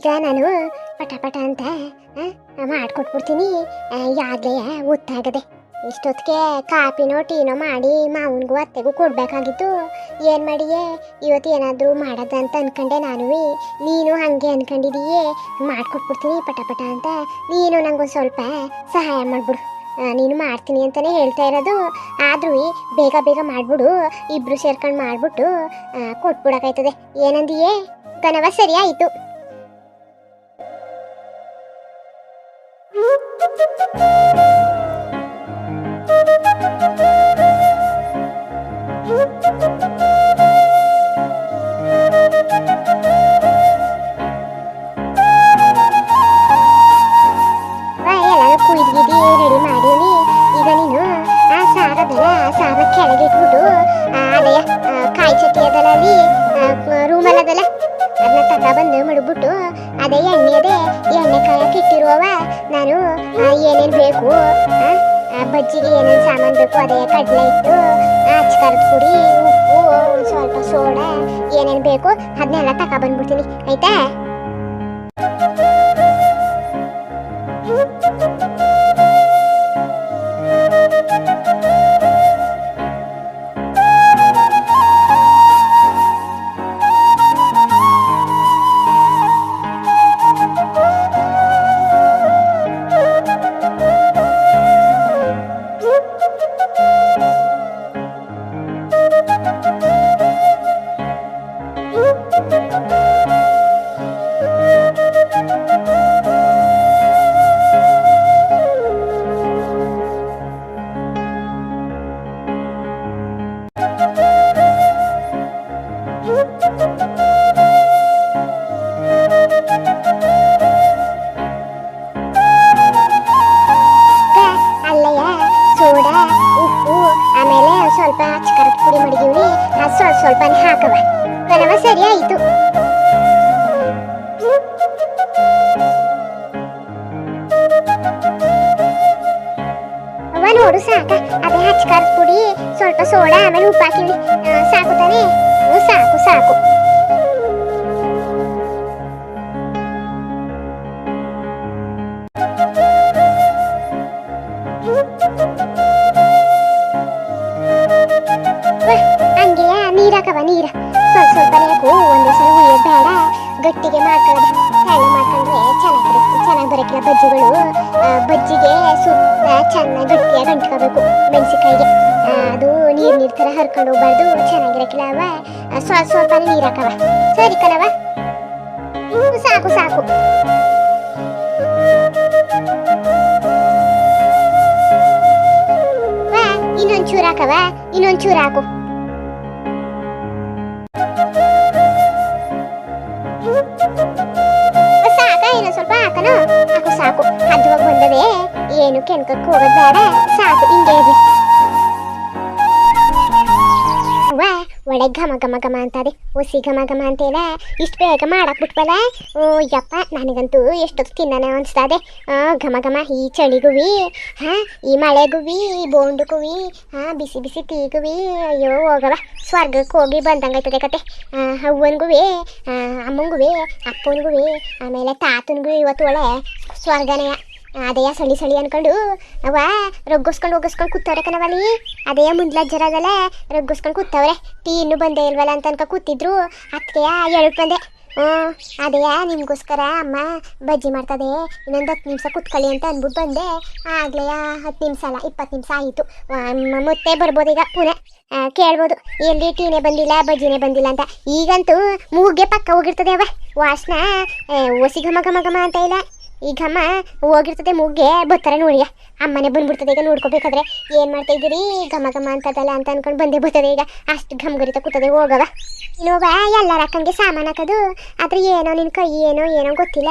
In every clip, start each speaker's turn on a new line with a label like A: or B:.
A: ಈಗ ನಾನು ಪಟ ಪಟ ಅಂತ ಮಾಡ್ಕೊಟ್ಬಿಡ್ತೀನಿ. ಯಾಗಲೇ ಒತ್ತಾಗದೆ ಇಷ್ಟೊತ್ತಿಗೆ ಕಾಪಿನೋ, ಟೀನೋ ಮಾಡಿ ಮಾವನಿಗೂ ಅತ್ತೆಗೂ ಕೊಡಬೇಕಾಗಿತ್ತು. ಏನು ಮಾಡಿಯೇ, ಇವತ್ತು ಏನಾದರೂ ಮಾಡೋದ ಅಂತ ಅಂದ್ಕೊಂಡೆ ನಾನು. ನೀನು ಹಾಗೆ ಅಂದ್ಕೊಂಡಿದೀಯೇ ಮಾಡ್ಕೊಟ್ಬಿಡ್ತೀನಿ ಪಟ ಪಟ ಅಂತ. ನೀನು ನನಗೆ ಸ್ವಲ್ಪ ಸಹಾಯ ಮಾಡಿಬಿಡು. ನೀನು ಮಾಡ್ತೀನಿ ಅಂತಲೇ ಹೇಳ್ತಾ ಇರೋದು. ಆದ್ರೂ ಬೇಗ ಬೇಗ ಮಾಡಿಬಿಡು. ಇಬ್ಬರು ಸೇರ್ಕೊಂಡು ಮಾಡಿಬಿಟ್ಟು ಕೊಟ್ಬಿಡಕಾಯ್ತದೆ ಏನಂದಿಯೇ? ಕನವ ಸರಿ ಆಯಿತು. ಬೇಕು ಬಜ್ಜಿಗೆ ಏನೇನು ಸಾಮಾನು ಬೇಕು ಅದೇ ಕಡಲೆ ಇಟ್ಟು ಅಚ್ಕಾರದ ಪುಡಿ, ಉಪ್ಪು, ಸ್ವಲ್ಪ ಸೋಡಾ, ಏನೇನು ಬೇಕು, ಅದನ್ನೆಲ್ಲ ಆಯಿತಾ ಆಯ್ತಾ? ಸ್ವಲ್ಪನೇ ಪರಮ ಸರಿಯಾಯಿತು ಅವ ನೋಡು ಸಾಕ. ಅದೇ ಅಚ್ಕಾರದ ಪುಡಿ, ಸ್ವಲ್ಪ ಸೋಡಾ, ಆಮೇಲೆ ಉಪ್ಪು ಸಾಕು ತಾನೇ? ಸಾಕು ಸಾಕು. ಗಟ್ಟಿಗೆ ಫ್ರೈ ಮಾಡ್ಕೊಂಡ್ರೆ ಚೆನ್ನಾಗಿರುತ್ತೆ ಚೆನ್ನಾಗಿ ಬಜ್ಜಿಗಳು ಬಜ್ಜಿಗೆ ಸುತ್ತ ಚೆನ್ನಾಗಿ ಗಟ್ಟಿಯಾಗಿ ಅಂಟ್ಕೋಬೇಕು ಮೆಣಸಿಕಾಯಿಗೆ ಅದು ನೀರು ನೀರು ಥರ ಹರ್ಕೊಂಡು ಹೋಗ್ಬಾರ್ದು ಚೆನ್ನಾಗಿರಕಿಲ್ಲ ಅವ. ಸ್ವಲ್ಪ ಸ್ವಲ್ಪ ನೀರು ಹಾಕವ. ಸರಿ ಕಣವ ಸಾಕು ಸಾಕು. ವಾ, ಇನ್ನೊಂದ್ ಚೂರು ಹಾಕವ ಇನ್ನೊಂದ್ ಚೂರು ಹಾಕು. ಬಂದದೆ ಏನು ಕೆನ್ಕಕ್ಕೆ ಹೋಗೋದ್ ಬೇಡ. ಸಾಕು ಹಿಂಗೆ ಇರ್ಲಿ ಘಮ ಘಮ ಘಮ ಅಂತಾರೆ. ಒಸಿ ಘಮ ಘಮ ಅಂತೇಳ ಇಷ್ಟು ಬೇಗ ಮಾಡಕ್ ಬಿಟ್ಬಲ್ಲ ಓ, ಯಪ್ಪ, ನನಗಂತೂ ಎಷ್ಟೊತ್ತು ತಿನ್ನನೆ ಅನಿಸ್ತದೆ. ಘಮ ಘಮ, ಈ ಚಳಿಗುವಿ, ಹಾ, ಈ ಮಳೆಗುವಿ, ಈ ಬೋಂಡುಗುವಿ ಹಾ ಬಿಸಿ ಬಿಸಿ ತೀಗುವಿ ಅಯ್ಯೋ ಹೋಗವ ಸ್ವರ್ಗಕ್ಕೆ ಹೋಗಿ ಬಂದಂಗಾಯ್ತದೆ ಕತೆ. ಅವ್ವನ್ಗುವಿ ಅಮ್ಮಂಗುವಿ, ಅಪ್ಪನ್ಗುವಿ, ಆಮೇಲೆ ತಾತನ್ಗುವೆ ಇವತ್ತು ಒಳ್ಳೆ ಸ್ವರ್ಗನೆಯ ಅದೇಯ ಸಳಿ ಸಳಿ ಅನ್ಕೊಂಡು ಅವ ರೊಗ್ಗಿಸ್ಕೊಂಡು ಒಗ್ಗಿಸ್ಕೊಂಡು ಕೂತವ್ರೆ ಕಣವಲ್ಲಿ. ಅದೇ ಮುಂದ್ಲಜ್ಜರಾಗಲ್ಲ ರೊಗ್ಗಿಸ್ಕೊಂಡು ಕೂತವ್ರೆ. ಟೀ ಇನ್ನು ಬಂದೇ ಇಲ್ವಲ್ಲ ಅಂತ ಅನ್ಕ ಕೂತಿದ್ರು. ಅದಕ್ಕೆ ಎರಡು ಬಂದೆ. ಹ್ಞೂ, ಅದೇಯ, ನಿಮಗೋಸ್ಕರ ಅಮ್ಮ ಬಜ್ಜಿ ಮಾಡ್ತದೆ. ಇನ್ನೊಂದು ಹತ್ತು ನಿಮಿಷ ಕೂತ್ಕೊಳ್ಳಿ ಅಂತ ಅಂದ್ಬಿಟ್ಟು ಬಂದೆ. ಆಗಲೇ ಹತ್ತು ನಿಮಿಷ ಅಲ್ಲ, ಇಪ್ಪತ್ತು ನಿಮಿಷ ಆಯಿತು. ಮತ್ತೆ ಬರ್ಬೋದು ಈಗ ಪುನಃ ಕೇಳ್ಬೋದು. ಎಲ್ಲಿ ಟೀನೇ ಬಂದಿಲ್ಲ, ಬಜ್ಜಿನೇ ಬಂದಿಲ್ಲ ಅಂತ. ಈಗಂತೂ ಮೂಗ್ಗೆ ಪಕ್ಕ ಹೋಗಿರ್ತದೆ ಅವ ವಾಸನ ಓಸಿ ಘಮ ಘಮ ಘಮ ಅಂತ ಇಲ್ಲ. ಈ ಘಮ ಹೋಗಿರ್ತದೆ ಮುಗ್ಗೆ ಬರ್ತಾರೆ ನೋಡಿಯ ಅಮ್ಮನೆ ಬಂದ್ಬಿಡ್ತದೆ ಈಗ ನೋಡ್ಕೋಬೇಕಾದ್ರೆ ಏನ್ ಮಾಡ್ತಾ ಇದ್ದೀರಿ? ಘಮ ಘಮ ಅಂತದಲ್ಲ ಅಂತ ಅನ್ಕೊಂಡು ಬಂದೇ ಬರ್ತದೆ ಈಗ. ಅಷ್ಟು ಘಮಗರಿತ ಕೂತದೆ ಹೋಗವ. ನೋವ ಎಲ್ಲರ ಅಕ್ಕಂಗೆ ಸಾಮಾನು ಹಾಕೋದು. ಆದ್ರೆ ಏನೋ ನಿನ್ನ ಕೈ ಏನೋ ಏನೋ ಗೊತ್ತಿಲ್ಲ.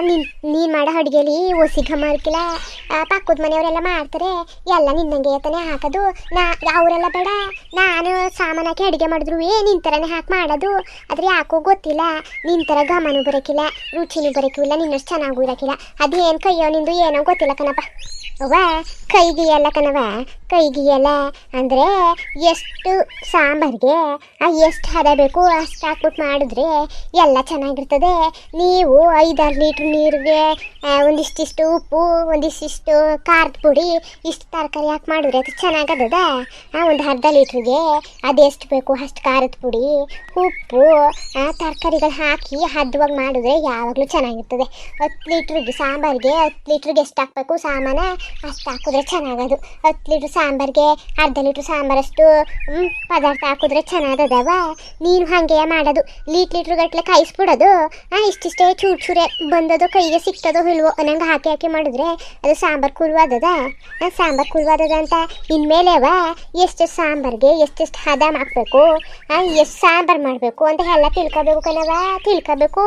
A: ನಿನ್ ನೀನ್ ಮಾಡೋ ಅಡುಗೆಲಿ ಒಸಿ ಘಮ ಇರ್ಕಿಲ್ಲ. ಆ, ಪಕ್ಕದ ಮನೆಯವರೆಲ್ಲ ಮಾಡ್ತಾರೆ. ಎಲ್ಲ ನಿನ್ನಂಗೆ ತಾನೇ ಹಾಕೋದು. ನಾ ಅವರೆಲ್ಲ ಬೇಡ. ನಾನು ಸಾಮಾನು ಹಾಕಿ ಅಡುಗೆ ಮಾಡಿದ್ರು ನಿನ್ನ ಥರನೇ ಹಾಕಿ ಮಾಡೋದು. ಆದ್ರೆ ಯಾಕೋ ಗೊತ್ತಿಲ್ಲ. ನಿನ್ನ ಥರ ಘಮನೂ ಬರಕಿಲ್ಲ ರುಚಿನೂ ಬರಕಿಲ್ಲ ನಿನ್ನಷ್ಟು ಚೆನ್ನಾಗೂ ಇರಕಿಲ್ಲ. ಅದೇನು ಕೈಯೋ ನಿಂದು ಏನೋ ಗೊತ್ತಿಲ್ಲ ಕಣಪ್ಪ. ಅವ್ವ ಕೈಗಿಯಲ್ಲ ಕಣವ ಕೈಗಿಯಲ್ಲ ಅಂದರೆ ಎಷ್ಟು ಸಾಂಬಾರಿಗೆ ಎಷ್ಟು ಹದ ಬೇಕು ಅಷ್ಟು ಹಾಕ್ಬಿಟ್ಟು ಮಾಡಿದ್ರೆ ಎಲ್ಲ ಚೆನ್ನಾಗಿರ್ತದೆ. ನೀವು ಐದಾರು ಲೀಟ್ರ್ ನೀರಿಗೆ ಒಂದಿಷ್ಟಿಷ್ಟು ಉಪ್ಪು, ಒಂದಿಷ್ಟಿಷ್ಟು ಖಾರದ ಪುಡಿ, ಇಷ್ಟು ತರಕಾರಿ ಹಾಕಿ ಮಾಡಿದ್ರೆ ಅದು ಚೆನ್ನಾಗದ ಒಂದು ಅರ್ಧ ಲೀಟ್ರಿಗೆ ಅದೆಷ್ಟು ಬೇಕು ಅಷ್ಟು ಖಾರದ ಪುಡಿ, ಉಪ್ಪು ತರಕಾರಿಗಳು ಹಾಕಿ ಹದವಾಗಿ ಮಾಡಿದ್ರೆ ಯಾವಾಗಲೂ ಚೆನ್ನಾಗಿರ್ತದೆ. ಹತ್ತು ಲೀಟ್ರಿಗೆ ಸಾಂಬಾರಿಗೆ, ಹತ್ತು ಲೀಟ್ರಿಗೆ ಎಷ್ಟು ಹಾಕಬೇಕು ಸಾಮಾನ? ಅಷ್ಟು ಹಾಕಿದ್ರೆ ಚೆನ್ನಾಗದು. ಹತ್ತು ಲೀಟ್ರ್ ಸಾಂಬಾರಿಗೆ ಅರ್ಧ ಲೀಟ್ರ್ ಸಾಂಬಾರಷ್ಟು ಪದಾರ್ಥ ಹಾಕಿದ್ರೆ ಚೆನ್ನಾಗದವ. ನೀನು ಹಾಗೆ ಮಾಡೋದು. ಲೀಟ್ ಲೀಟ್ರ್ ಗಟ್ಟಲೆ ಕಾಯಿಸ್ಬಿಡೋದು. ಇಷ್ಟಿಷ್ಟೇ ಚೂರು ಚೂರೆ ಬಂದದೋ ಕೈಗೆ ಸಿಕ್ತದೋ ಇಲ್ವೋ ಅನ್ನಂಗೆ ಹಾಕಿ ಹಾಕಿ ಮಾಡಿದ್ರೆ ಅದು ಸಾಂಬಾರು ಕುಲ್ವಾದದ ಸಾಂಬಾರು ಕುಲ್ವಾದದ ಅಂತ ಇನ್ಮೇಲೆ ಅವ ಎಷ್ಟು ಸಾಂಬಾರಿಗೆ ಎಷ್ಟೆಷ್ಟು ಹದ ಹಾಕ್ಬೇಕು ಎಷ್ಟು ಸಾಂಬಾರು ಮಾಡಬೇಕು ಅಂತ ಎಲ್ಲ ತಿಳ್ಕೊಬೇಕು ಕಣವ ತಿಳ್ಕೊಬೇಕು.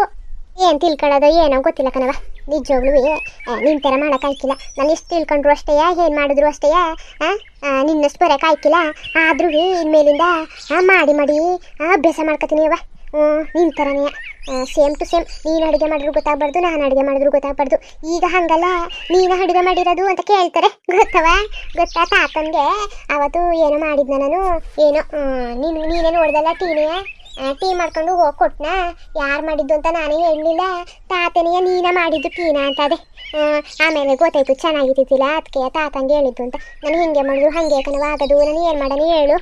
A: ಏನು ತಿಳ್ಕೊಳ್ಳೋದು ಏನೋ ಗೊತ್ತಿಲ್ಲ ಕಣವ ನಿಜವಾಗ್ಲೂ ನಿನ್ನ ಥರ ಮಾಡೋಕ್ಕಾಯ್ಕಿಲ್ಲ ನಾನು ಎಷ್ಟು ತಿಳ್ಕೊಂಡ್ರು ಅಷ್ಟೇ ಏನು ಮಾಡಿದ್ರು ಅಷ್ಟೇ ನಿನ್ನಷ್ಟು ಬರೋಕ್ಕಾಯ್ಕಿಲ್ಲ ಆದ್ರೂ ಇನ್ಮೇಲಿಂದ ಮಾಡಿ ಮಾಡಿ ಅಭ್ಯಾಸ ಮಾಡ್ಕೊತೀನಿ ಅವ ನಿನ್ನ ಥರನೇ ಸೇಮ್ ಟು ಸೇಮ್ ನೀನು ಅಡುಗೆ ಮಾಡಿದ್ರು ಗೊತ್ತಾಗ್ಬಾರ್ದು, ನಾನು ಅಡುಗೆ ಮಾಡಿದ್ರು ಗೊತ್ತಾಗ್ಬಾರ್ದು. ಈಗ ಹಂಗಲ್ಲ, ನೀನು ಅಡುಗೆ ಮಾಡಿರೋದು ಅಂತ ಕೇಳ್ತಾರೆ. ಗೊತ್ತವ ಗೊತ್ತಾ ತಾತನಿಗೆ? ಅವತ್ತು ಏನೋ ಮಾಡಿದ್ನ ನಾನು, ಏನೋ ನೀನು, ನೀನೇ ನೋಡ್ದಲ್ಲ, ಟೀನೇ? ಟೀ ಮಾಡ್ಕೊಂಡು ಹೋಗಿ ಕೊಟ್ನಾ? ಯಾರು ಮಾಡಿದ್ದು ಅಂತ ನಾನೇ ಹೇಳಲಿಲ್ಲ. ತಾತನಿಗೆ ನೀನೇ ಮಾಡಿದ್ದು ಟೀನಾ ಅಂತ ಅದೇ ಆಮೇಲೆ ಗೊತ್ತಾಯ್ತು ಚೆನ್ನಾಗಿದ್ದಿಲ್ಲ ಅದಕ್ಕೆ ತಾತಂಗೆ ಹೇಳಿದ್ದು ಅಂತ. ನಾನು ಹಿಂಗೆ ಮಾಡಿದ್ರು ಹಾಗೆ ಕಣವ ಆಗೋದು ನಾನು ಏನು ಮಾಡೋಣ ಹೇಳು.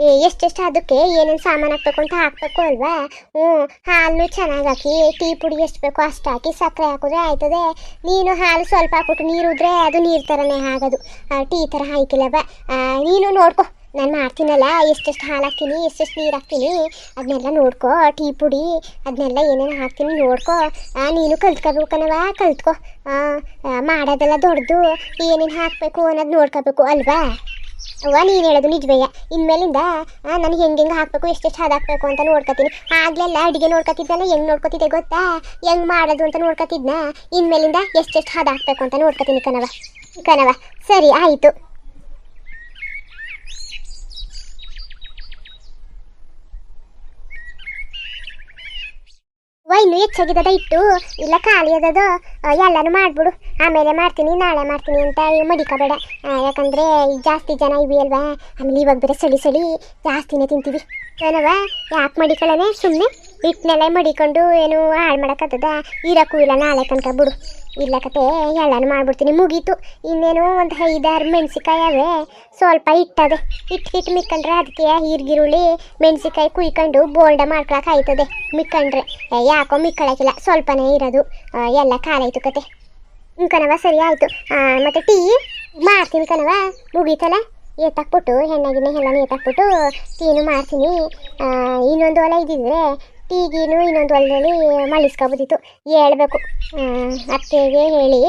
A: ಏ, ಎಷ್ಟೆಷ್ಟು ಅದಕ್ಕೆ ಏನೇನು ಸಾಮಾನು ಹಾಕ್ಬೇಕು ಅಂತ ಹಾಕ್ಬೇಕು ಅಲ್ವಾ? ಹ್ಞೂ ಹಾಲು ಚೆನ್ನಾಗಿ ಹಾಕಿ ಟೀ ಪುಡಿ ಎಷ್ಟು ಬೇಕೋ ಅಷ್ಟು ಹಾಕಿ ಸಕ್ಕರೆ ಹಾಕಿದ್ರೆ ಆಯ್ತದೆ. ನೀನು ಹಾಲು ಸ್ವಲ್ಪ ಹಾಕ್ಬಿಟ್ಟು ನೀರು ಉದ್ರೆ ಅದು ನೀರು ಥರನೇ ಆಗೋದು. ಟೀ ಥರ ಹಾಕಿಲ್ಲವ ನೀನು ನೋಡ್ಕೊ. ನಾನು ಮಾಡ್ತೀನಲ್ಲ ಎಷ್ಟೆಷ್ಟು ಹಾಲು ಹಾಕ್ತೀನಿ ಎಷ್ಟೆಷ್ಟು ನೀರು ಹಾಕ್ತೀನಿ ಅದನ್ನೆಲ್ಲ ನೋಡ್ಕೊ, ಟೀ ಪುಡಿ ಅದನ್ನೆಲ್ಲ ಏನೇನು ಹಾಕ್ತೀನಿ ನೋಡ್ಕೊ. ನೀನು ಕಲ್ತ್ಕೋಬೇಕು ಕಣವ ಕಲ್ತ್ಕೊ. ಮಾಡೋದೆಲ್ಲ ದೊಡ್ಡದು, ಏನೇನು ಹಾಕಬೇಕು ಅನ್ನೋದು ನೋಡ್ಕೋಬೇಕು ಅಲ್ವಾ? ಅವ್ವ, ನೀನು ಹೇಳೋದು ನಿಜವೇ ಇನ್ಮೇಲಿಂದ ನಾನು ಹೆಂಗೆ ಹೆಂಗೆ ಹಾಕಬೇಕು, ಎಷ್ಟೆಷ್ಟು ಹದ ಹಾಕಬೇಕು ಅಂತ ನೋಡ್ಕೊತೀನಿ. ಆಗಲೆಲ್ಲ ಅಡುಗೆ ನೋಡ್ಕೊತಿದ್ದಲ್ಲ ಹೆಂಗೆ ನೋಡ್ಕೊತಿದ್ದೆ ಗೊತ್ತಾ? ಹೆಂಗೆ ಮಾಡೋದು ಅಂತ ನೋಡ್ಕೊತಿದ್ನ? ಇನ್ಮೇಲಿಂದ ಎಷ್ಟೆಷ್ಟು ಹದ ಹಾಕಬೇಕು ಅಂತ ನೋಡ್ಕೊತೀನಿ ಕಣವ ಕಣವ ಸರಿ, ಆಯಿತು ವ ಇನ್ನೂ ಹೆಚ್ಚಾಗಿದ್ದದ ಇಟ್ಟು, ಇಲ್ಲ ಖಾಲಿ ಅದದು ಎಲ್ಲಾನು ಮಾಡ್ಬಿಡು. ಆಮೇಲೆ ಮಾಡ್ತೀನಿ, ನಾಳೆ ಮಾಡ್ತೀನಿ ಅಂತ ಮಡಿಕಬೇಡ. ಯಾಕಂದರೆ ಯಾಕಂದ್ರೆ ಈ ಜಾಸ್ತಿ ಜನ ಇವಿ ಅಲ್ವಾ ಆಮೇಲೆ ಇವಾಗ ಬೇರೆ ಸಳಿ ಸಳಿ ಜಾಸ್ತಿನೇ ತಿಂತೀವಿ. ಏನವ ಯಾಕೆ ಮಡಿಕೊಳ್ಳೋಣ ಸುಮ್ಮನೆ ಹಿಟ್ಟನ್ನೆಲ್ಲ ಮಡಿಕೊಂಡು ಏನು ಹಾಳು ಮಾಡೋಕ್ಕತ್ತದ ಇರಕ್ಕೂ ಇಲ್ಲ ನಾಳೆ ತನಕ ಬಿಡು. ಇಲ್ಲ ಕತೆ ಎಲ್ಲಾನು ಮಾಡ್ಬಿಡ್ತೀನಿ. ಮುಗೀತು. ಇನ್ನೇನು ಒಂದು ಐದಾರು ಮೆಣಸಿಕಾಯಿ ಅವೆ. ಸ್ವಲ್ಪ ಇಟ್ಟದೆ ಇಟ್ಟು ಮಿಕ್ಕಂಡ್ರೆ ಅದಕ್ಕೆ ಈರ್ಗಿರುಳ್ಳಿ ಮೆಣಸಿಕಾಯಿ ಕುಯ್ಕೊಂಡು ಬೋಲ್ಡ ಮಾಡ್ಕೊಳಕ್ಕೆ ಆಯ್ತದೆ. ಮಿಕ್ಕಂಡ್ರೆ. ಯಾಕೋ ಮಿಕ್ಕಳಕ್ಕಿಲ್ಲ. ಸ್ವಲ್ಪನೇ ಇರೋದು. ಎಲ್ಲ ಕಾಲಾಯ್ತು ಕತೆ. ಕಣವ ಸರಿ ಆಯಿತು. ಮತ್ತು ಟೀ? ಮಾಡ್ತೀನಿ ಕಣವ ಮುಗೀತಲ್ಲ? ಎತ್ತಾಕ್ಬಿಟ್ಟು ಹೆಣ್ಣಾಗಿನ ಎಲ್ಲ ಎತ್ತಾಕ್ಬಿಟ್ಟು ಟೀನು ಮಾಡ್ತೀನಿ. ಇನ್ನೊಂದು ಹೊಲ ಇದ್ದಿದ್ರೆ ಟೀಗೀನು ಇನ್ನೊಂದು ಹೊಲದಲ್ಲಿ ಮಳಿಸ್ಕೊಬೋದಿತ್ತು ಹೇಳ್ಬೇಕು. ಅತ್ತೆಗೆ ಹೇಳಿ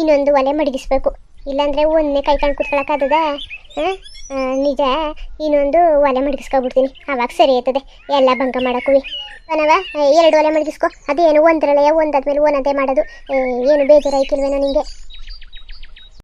A: ಇನ್ನೊಂದು ಒಲೆ ಮಡಗಿಸ್ಬೇಕು. ಇಲ್ಲಾಂದರೆ ಒಂದನೇ ಕೈ ಕಣ್ ಹಾಂ? ನಿಜ, ಇನ್ನೊಂದು ಒಲೆ ಮಡಗಿಸ್ಕೊಬಿಡ್ತೀನಿ. ಅವಾಗ ಸರಿ ಆಯ್ತದೆ. ಎಲ್ಲ ಭಂಗ ಮಾಡೋಕ್ಕೂ. ಅನವ ಎರಡು ಒಲೆ ಮಡಗಿಸ್ಕೊ. ಅದೇನು ಒಂದರಲ್ಲೇ ಒಂದಾದ್ಮೇಲೆ ಒಂದೊಂದೇ ಮಾಡೋದು? ಏನು ಬೇಜಾರಾಯ್ತಿಲ್ವೇನೋ ನಿಂಗೆ?